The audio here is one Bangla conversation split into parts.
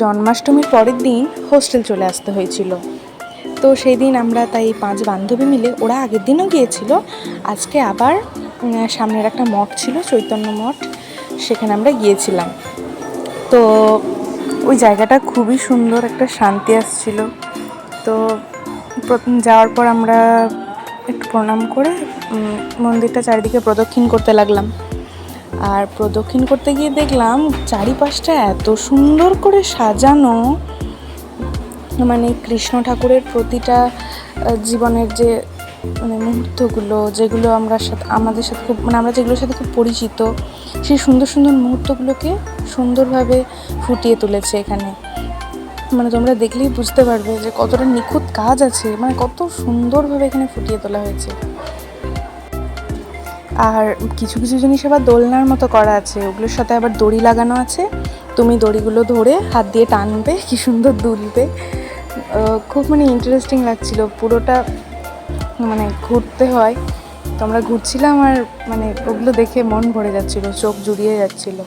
জন্মাষ্টমীর পরের দিন হোস্টেল চলে আসতে হয়েছিল। তো সেই দিন আমরা তাই পাঁচ বান্ধবী মিলে, ওরা আগের দিনও গিয়েছিল, আজকে আবার সামনের একটা মঠ ছিল, চৈতন্য মঠ, সেখানে আমরা গিয়েছিলাম। তো ওই জায়গাটা খুবই সুন্দর, একটা শান্তি আসছিল। তো প্রথম যাওয়ার পর আমরা একটু প্রণাম করে মন্দিরটা চারিদিকে প্রদক্ষিণ করতে লাগলাম। আর প্রদক্ষিণ করতে গিয়ে দেখলাম চারিপাশটা এত সুন্দর করে সাজানো। মানে কৃষ্ণ ঠাকুরের প্রতিটা জীবনের যে মানে মুহূর্তগুলো, যেগুলো আমরা সাথে, আমাদের সাথে খুব মানে আমরা যেগুলোর সাথে খুব পরিচিত, সেই সুন্দর সুন্দর মুহূর্তগুলোকে সুন্দরভাবে ফুটিয়ে তুলেছে এখানে। মানে তোমরা দেখলেই বুঝতে পারবে যে কতটা নিখুঁত কাজ আছে মানে কত সুন্দরভাবে এখানে ফুটিয়ে তোলা হয়েছে। আর কিছু কিছু জিনিস আবার দোলনার মতো করা আছে, ওগুলোর সাথে আবার দড়ি লাগানো আছে। তুমি দড়িগুলো ধরে হাত দিয়ে টানবে, কি সুন্দর দুলবে। খুব মানে ইন্টারেস্টিং লাগছিল, পুরোটা মানে ঘুরতে হয়। তো আমরা ঘুরছিলাম আর মানে ওগুলো দেখে মন ভরে যাচ্ছিল, চোখ জুড়িয়ে যাচ্ছিল।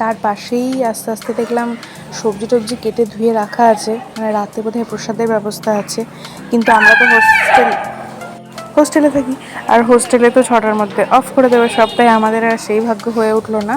তার পাশেই আস্তে আস্তে দেখলাম সবজি টবজি কেটে ধুয়ে রাখা আছে মানে রাতে বোধহয় প্রসাদের ব্যবস্থা আছে। কিন্তু আমরা তো হোস্টেল হোস্টেলে থাকি। আর হোস্টেলে তো ছটার মধ্যে অফ করে দেবে সব তাই আমাদের আর সেই ভাগ্য হয়ে উঠল না।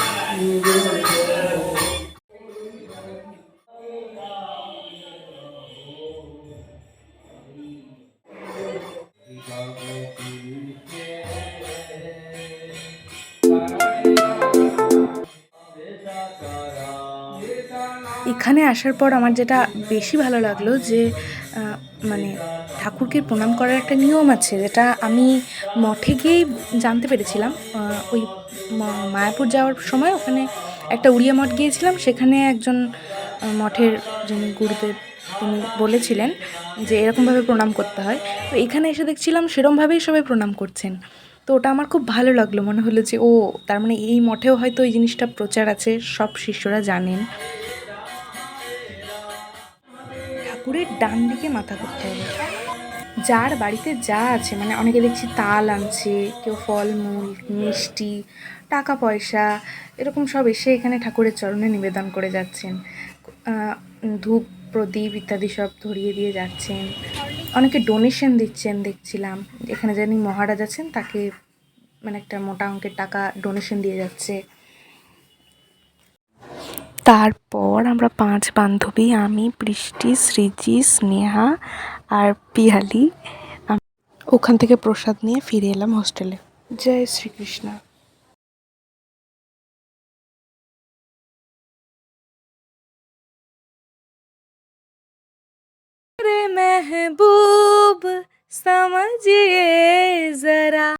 এখানে আসার পর আমার যেটা বেশি ভালো লাগল যে মানে ঠাকুরকে প্রণাম করার একটা নিয়ম আছে, যেটা আমি মঠে গিয়েই জানতে পেরেছিলাম। ওই মায়াপুর যাওয়ার সময় ওখানে একটা উড়িয়া মঠ গিয়েছিলাম, সেখানে একজন মঠের যিনি গুরুদেব তিনি বলেছিলেন যে এরকমভাবে প্রণাম করতে হয়। তো এখানে এসে দেখছিলাম সেরমভাবেই সবাই প্রণাম করছেন। তো ওটা আমার খুব ভালো লাগল, মনে হলো যে, ও, তার মানে এই মঠেও হয়তো এই জিনিসটা প্রচার আছে, সব শিষ্যরা জানেন। ঠাকুরের ডান দিকে মাথা করতে হবে। যার বাড়িতে যা আছে মানে অনেকে দেখছি তাল আনছে, কেউ ফলমূল, মিষ্টি টাকা পয়সা এরকম সব এসে এখানে ঠাকুরের চরণে নিবেদন করে যাচ্ছেন। ধূপ, প্রদীপ ইত্যাদি সব ধরিয়ে দিয়ে যাচ্ছেন। অনেকে ডোনেশন দিচ্ছেন, দেখছিলাম। এখানে যিনি মহারাজ আছেন, তাকে মানে একটা মোটা অঙ্কের টাকা ডোনেশন দিয়ে যাচ্ছে। তারপর আমরা পাঁচ বান্ধবী আমি বৃষ্টি সৃজি স্নেহা আর পিয়ালি আম- ওখান থেকে প্রসাদ নিয়ে ফিরে এলাম হোস্টেলে জয় শ্রীকৃষ্ণ রে মেহবুব समझिए जरा